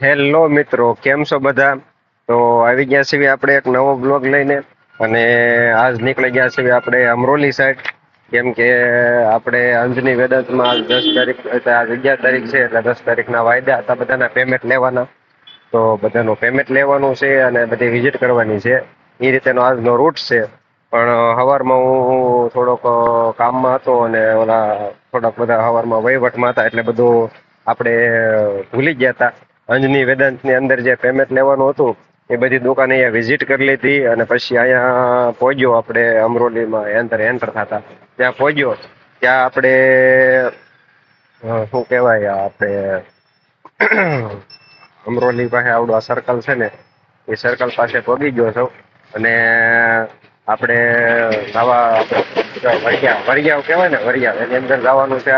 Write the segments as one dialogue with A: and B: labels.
A: Hello મિત્રો, કેમ છો બધા? તો આવી ગયા છીએ આપણે એક નવો બ્લોગ લઈને અને આજ નીકળી ગયા છીએ આપણે અમરોલી સાઈડ કેમ કે આપણે અંજની વેદાંતમાં આજ દસ તારીખ આજ અગિયાર તારીખ છે, એટલે દસ તારીખના વાયદા હતા બધાના પેમેન્ટ લેવાના. તો બધાનું પેમેન્ટ લેવાનું છે અને બધી વિઝિટ કરવાની છે. એ રીતેનો આજનો રૂટ છે. પણ સવારમાં હું થોડોક કામમાં હતો અને ઓલા થોડાક બધા સવારમાં વહીવટમાં હતા, એટલે બધું આપણે ભૂલી ગયા હતા. અંજની વેદાંતની અંદર જે પેમેન્ટ લેવાનું હતું, એ બધી દુકાને અહીંયા વિઝિટ કરી લીધી અને પછી અહીંયા પહોંચ્યો આપણે અમરોલીમાં એન્ટર એન્ટર થતા. ત્યાં પહોંચ્યો. ત્યાં આપણે શું કહેવાય, આપણે અમરોલી પાસે આવડું આ સર્કલ છે ને, એ સર્કલ પાસે પહોંચી ગયો છો. અને આપણે નવા વરિયા વરિયાવ કહેવાય ને વરિયાવ એની અંદર જવાનું છે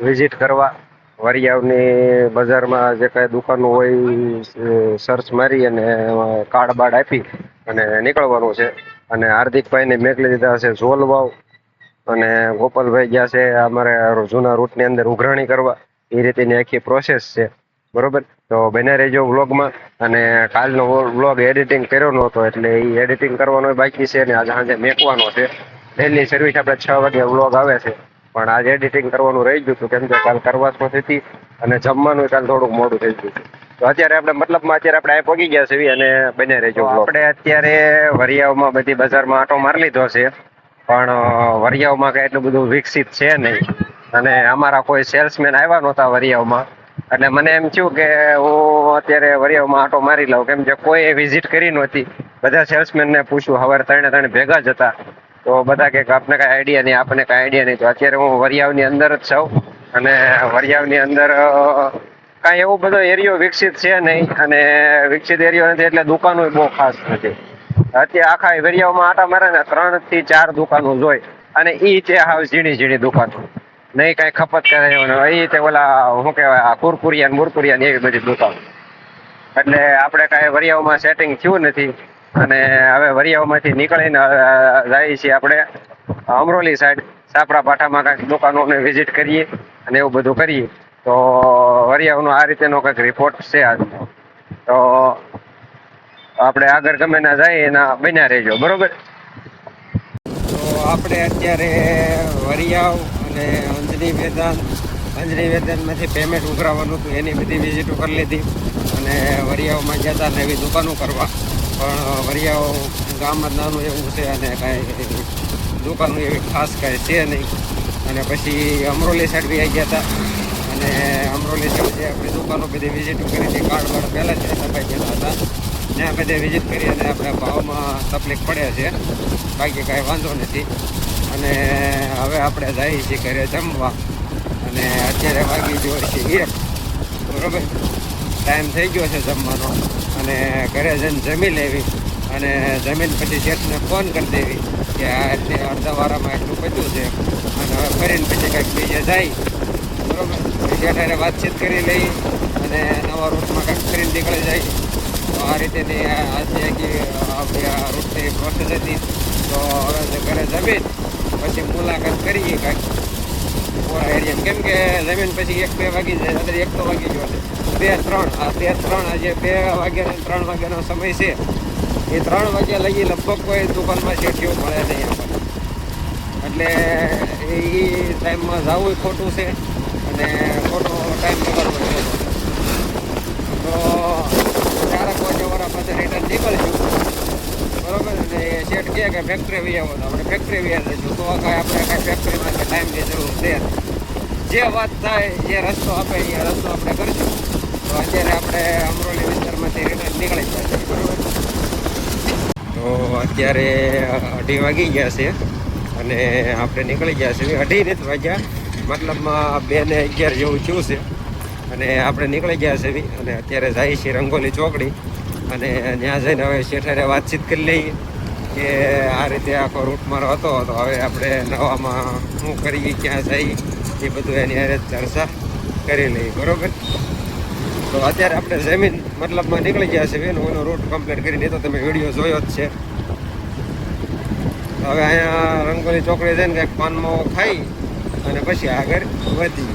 A: વિઝિટ કરવા. વરિયાવની બજારમાં જે કાંઈ દુકાનો હોય સર્ચ મારી અને કાર્ડ બાર્ડ આપી અને નીકળવાનું છે. અને હાર્દિકભાઈને મેકલી દીધા છે ઝોલવાવ. અને ગોપાલભાઈ ગયા છે અમારે જૂના રૂટની અંદર ઉઘરાણી કરવા. એ રીતેની આખી પ્રોસેસ છે. બરોબર? તો બને રહેજો વ્લોગમાં અને કાલનો વ્લોગ એડિટિંગ કર્યો નહોતો એટલે એ એડિટિંગ કરવાનો બાકી છે ને આજે સાંજે મેકવાનો છે. ડેલી સર્વિસ આપણે છ વાગે વ્લોગ આવે છે. પણ આજે એડિટિંગ કરવાનું રહી ગયું હતું. કેમ કે કાલ કરવાસમાં હતી અને જમવાનું કાલ થોડુંક મોડું થઈ ગયું તો અત્યારે આપણે મતલબમાં અત્યારે આપણે આ પહોંચી ગયા છીએ અને બને રહેજો આપણે અત્યારે વરિયાઓમાં બધી બજારમાં આટો મારી લીધો છે. પણ વરિયાઓમાં કાંઈ એટલું બધું વિકસિત છે નહીં. અને અમારા કોઈ સેલ્સમેન આવ્યા નહોતા વરિયાઓમાં. એટલે મને એમ થયું કે હું અત્યારે વરિયાઓમાં આટો મારી લઉં. કેમ કે કોઈ વિઝિટ કરી નહોતી. બધા સેલ્સમેનને પૂછ્યું હવે ત્રણે ત્રણે ભેગા જ હતા. તો બધા કે આપને કાંઈ આઈડિયા નહીં, આપને કાંઈ આઈડિયા નહીં. તો અત્યારે હું વરિયાવની અંદર જ છું અને વરિયાવની અંદર કાંઈ એવો બધો એરિયો વિકસિત છે નહીં અને વિકસિત એરિયો નથી એટલે દુકાનો બહુ ખાસ નથી. અત્યારે આખા વેરિયાઓમાં આટા મારે ને ત્રણથી ચાર દુકાનો જોઈ અને ઈ છે હાવ ઝીણી ઝીણી દુકાનો. નહીં કાંઈ ખપત કરે એ તે ઓલા શું કહેવાય, આ કુરકુરિયા મુરકુરિયા એવી બધી દુકાનો. એટલે આપણે કાંઈ વરિયાઓમાં સેટિંગ થયું નથી. અને હવે વરિયાઓમાંથી નીકળીને જઈએ છીએ આપણે અમરોલી સાઈડ સાપડા પાઠામાં કાંઈક દુકાનોને વિઝિટ કરીએ અને એવું બધું કરીએ. તો વરિયાઓનો આ રીતેનો કંઈક રિપોર્ટ છે આજનો તો આપણે આગળ ગમે ના જાય, એના બન્યા રહેજો. બરોબર? તો આપણે અત્યારે વરિયાવ અને અંજની વેદાંત, અંજની વેદાંતમાંથી પેમેન્ટ ઉઘરાવવાનું હતું. એની બધી વિઝિટો કરી લીધી અને વરિયાવમાં જતા નવી દુકાનો કરવા. પણ વરિયાઓ ગામમાં નાનું એવું છે અને કાંઈ દુકાનો એવી ખાસ કાંઈ છે નહીં. અને પછી અમરોલી સાઈડ બી આવી ગયા હતા અને અમરોલી સાઈડ જે આપણી દુકાનો બધી વિઝિટ કરી હતી, કાર્ડ બાર્ડ પહેલાં જ સફાઈ ગયેલા હતા. ત્યાં બધે વિઝિટ કરી અને આપણે ભાવમાં તકલીફ પડે છે. બાકી કાંઈ વાંધો નથી. અને હવે આપણે જઈએ છીએ ઘરે જમવા. અને અત્યારે વાગી જોઈએ છે એક બરોબર? ટાઈમ થઈ ગયો છે જમવાનો. અને ઘરે જઈને જમી લેવી. અને જમીન પછી શેઠને ફોન કરી દેવી કે આ એટલે અડધા વારામાં એટલું બચ્યું છે. અને હવે ફરીને પછી કંઈક બીજે જાય. બરોબર? પછી શેઠ વાતચીત કરી લઈ અને નવા રૂટમાં કંઈક ફરીને નીકળી જાય. તો આ રીતેની આજે આપણી આ રૂટની પ્રોસેસ હતી. તો હવે ઘરે જમીન, પછી મુલાકાત કરીએ કાંઈક. કેમ કે જમીન પછી એક બે વાગી જાય અંદર એક તો વાગી ગયો બે ત્રણ, આ બે ત્રણ, આજે બે વાગ્યાનો ત્રણ વાગ્યાનો સમય છે. એ ત્રણ વાગ્યા લગી લગભગ કોઈ દુકાનમાં શેઠીઓ મળે નહીં આપણને. એટલે એ ટાઈમમાં જવું ખોટું છે અને ખોટો ટાઈમ બગાડવો છે. તો ચારક વાળા પાસે રિટર્ન નીકળશું બરોબર? ને શેઠ કહે કે ફેક્ટરી વી આવો આપણે ફેક્ટરી વી જઈશું તો કાંઈ આપણે કાંઈ ફેક્ટરીમાં કે ટાઈમની જરૂર છે. જે વાત થાય, જે રસ્તો આપે, એ રસ્તો આપણે કરીશું. તો અત્યારે આપણે અમરોલી વિસ્તારમાંથી રિટર્ન નીકળી જશે બરોબર? તો અત્યારે અઢી વાગી ગયા છે અને આપણે નીકળી ગયા છીએ. અઢી નથી વાગ્યા મતલબમાં બે ને અગિયાર જેવું થયું છે. અને આપણે નીકળી ગયા છે અને અત્યારે જાય છીએ રંગોલી ચોકડી. અને ત્યાં જઈને હવે શેઠારે વાતચીત કરી લઈએ. કે આ રીતે આખો રૂટ મારો હતો. તો હવે આપણે નવામાં શું કરીએ, ક્યાં જઈ એ બધું એની હારે ચર્ચા કરી લઈએ, બરોબર? તો અત્યારે આપણે જમીન મતલબમાં નીકળી ગયા છે એનો એનો રૂટ કમ્પ્લીટ નહીં તો તમે વીડિયો જોયો જ છે. હવે અહીંયા રંગોલી ચોકડી જઈને કંઈક પાનમાં ખાઈ અને પછી આગળ વધી